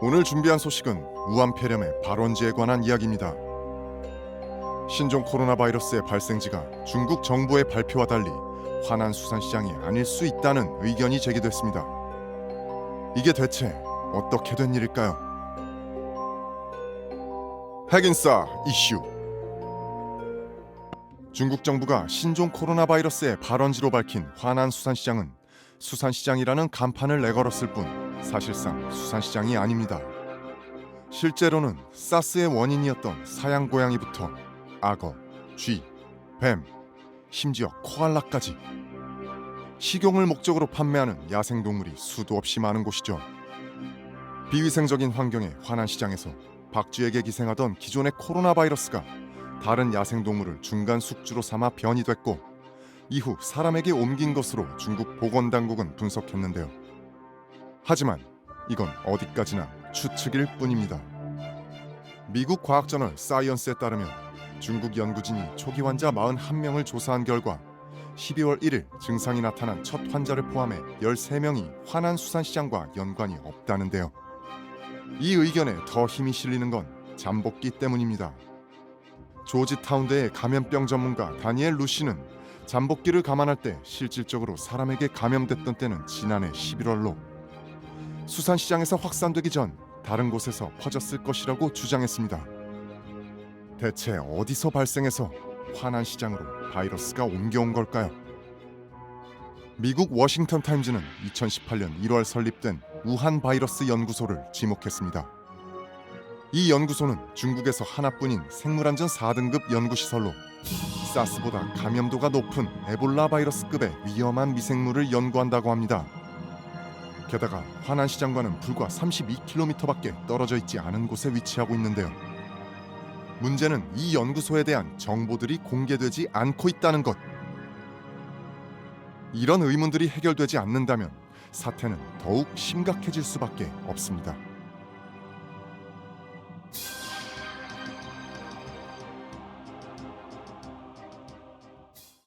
오늘 준비한 소식은 우한 폐렴의 발원지에 관한 이야기입니다. 신종 코로나 바이러스의 발생지가 중국 정부의 발표와 달리 화난 수산시장이 아닐 수 있다는 의견이 제기됐습니다. 이게 대체 어떻게 된 일일까요? 핵인싸 이슈 중국 정부가 신종 코로나 바이러스의 발원지로 밝힌 화난 수산시장은 수산시장이라는 간판을 내걸었을 뿐 사실상 수산시장이 아닙니다. 실제로는 사스의 원인이었던 사양 고양이부터 악어, 쥐, 뱀, 심지어 코알라까지 식용을 목적으로 판매하는 야생동물이 수도 없이 많은 곳이죠. 비위생적인 환경의 화난 시장에서 박쥐에게 기생하던 기존의 코로나 바이러스가 다른 야생동물을 중간 숙주로 삼아 변이됐고 이후 사람에게 옮긴 것으로 중국 보건당국은 분석했는데요. 하지만 이건 어디까지나 추측일 뿐입니다. 미국 과학저널 사이언스에 따르면 중국 연구진이 초기 환자 41명을 조사한 결과 12월 1일 증상이 나타난 첫 환자를 포함해 13명이 화난 수산시장과 연관이 없다는데요. 이 의견에 더 힘이 실리는 건 잠복기 때문입니다. 조지타운대의 감염병 전문가 다니엘 루시는 잠복기를 감안할 때 실질적으로 사람에게 감염됐던 때는 지난해 11월로 수산시장에서 확산되기 전 다른 곳에서 퍼졌을 것이라고 주장했습니다. 대체 어디서 발생해서 화난 시장으로 바이러스가 옮겨온 걸까요? 미국 워싱턴 타임즈는 2018년 1월 설립된 우한 바이러스 연구소를 지목했습니다. 이 연구소는 중국에서 하나뿐인 생물안전 4등급 연구시설로 사스보다 감염도가 높은 에볼라 바이러스급의 위험한 미생물을 연구한다고 합니다. 게다가 화난 시장과는 불과 32km밖에 떨어져 있지 않은 곳에 위치하고 있는데요. 문제는 이 연구소에 대한 정보들이 공개되지 않고 있다는 것. 이런 의문들이 해결되지 않는다면 사태는 더욱 심각해질 수밖에 없습니다.